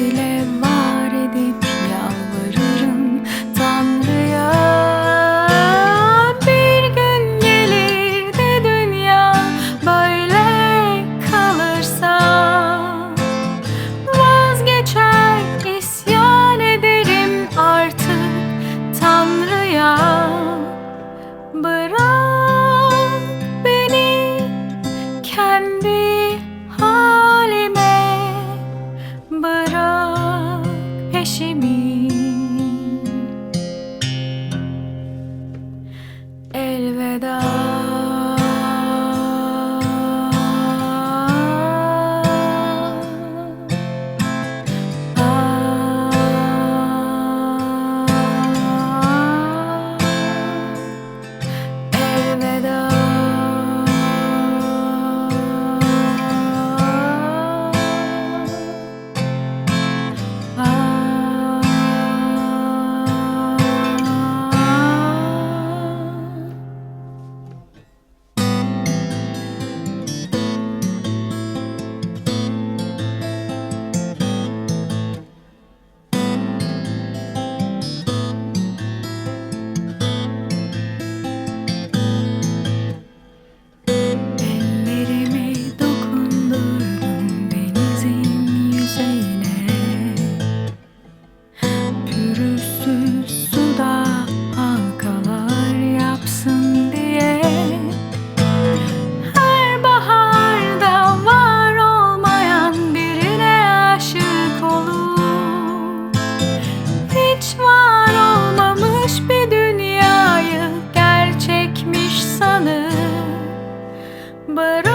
bile var edip yalvarırım Tanrı'ya. Bir gün gelir de dünya böyle kalırsa. Vazgeçer isyan ederim artık Tanrı'ya. Bırak beni kendi But